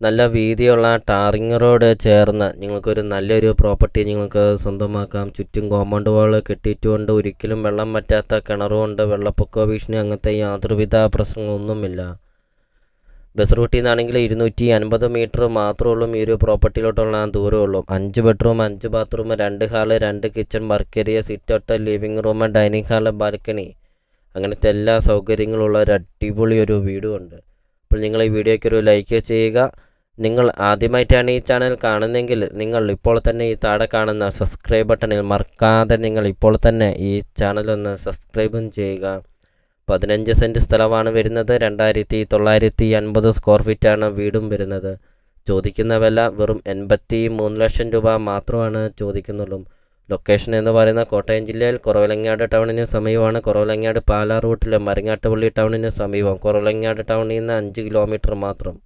നല്ല വീതിയുള്ള tarring road ചേർന്ന് നിങ്ങൾക്കൊരു നല്ലൊരു പ്രോപ്പർട്ടി നിങ്ങൾക്ക് സ്വന്തമാക്കാം. ചുറ്റും കോമ്പൗണ്ട് വാൾ കെട്ടിയിട്ടുകൊണ്ട് ഒരിക്കലും വെള്ളം പറ്റാത്ത കിണറുകൊണ്ട് വെള്ളപ്പൊക്ക ഭീഷണി അങ്ങനത്തെ യാതൊരുവിധ പ്രശ്നങ്ങളൊന്നുമില്ല. ബസ് റൂട്ടിൽ നിന്നാണെങ്കിൽ ഇരുന്നൂറ്റി അൻപത് മീറ്റർ മാത്രമേ ഉള്ളൂ. ഈ ഒരു പ്രോപ്പർട്ടിയിലോട്ടുള്ള ദൂരമുള്ളൂ അഞ്ച് ബെഡ്റൂം അഞ്ച് ബാത്റൂം രണ്ട് ഹാൾ രണ്ട് kitchen work area sit out living room dining hall balcony. അങ്ങനത്തെ എല്ലാ സൗകര്യങ്ങളുള്ള ഒരു അടിപൊളി ഒരു വീടുമുണ്ട്. അപ്പോൾ നിങ്ങൾ ഈ വീഡിയോയ്ക്ക് ഒരു ലൈക്ക് ചെയ്യുക. നിങ്ങൾ ആദ്യമായിട്ടാണ് ഈ ചാനൽ കാണുന്നതെങ്കിൽ നിങ്ങൾ ഇപ്പോൾ തന്നെ ഈ താഴെ കാണുന്ന സബ്സ്ക്രൈബ് ബട്ടണിൽ മറക്കാതെ നിങ്ങൾ ഇപ്പോൾ തന്നെ ഈ ചാനൽ ഒന്ന് സബ്സ്ക്രൈബും ചെയ്യുക. പതിനഞ്ച് സെന്റ് സ്ഥലമാണ് വരുന്നത്. രണ്ടായിരത്തി തൊള്ളായിരത്തി അൻപത് സ്ക്വയർ ഫീറ്റാണ് വീടും വരുന്നത്. ചോദിക്കുന്ന വില വെറും എൺപത്തി മൂന്ന് ലക്ഷം രൂപ മാത്രമാണ് ചോദിക്കുന്നുള്ളൂ. ലൊക്കേഷൻ എന്ന് പറയുന്ന കോട്ടയം ജില്ലയിൽ കുറവലങ്ങാട് ടൗണിന് സമീപമാണ്. കുറവലങ്ങാട് പാലാ റൂട്ടിലെ മരങ്ങാട്ടുപള്ളി ടൗണിന് സമീപം. കുറവലങ്ങാട് ടൗണിൽ നിന്ന് അഞ്ച് കിലോമീറ്റർ മാത്രം.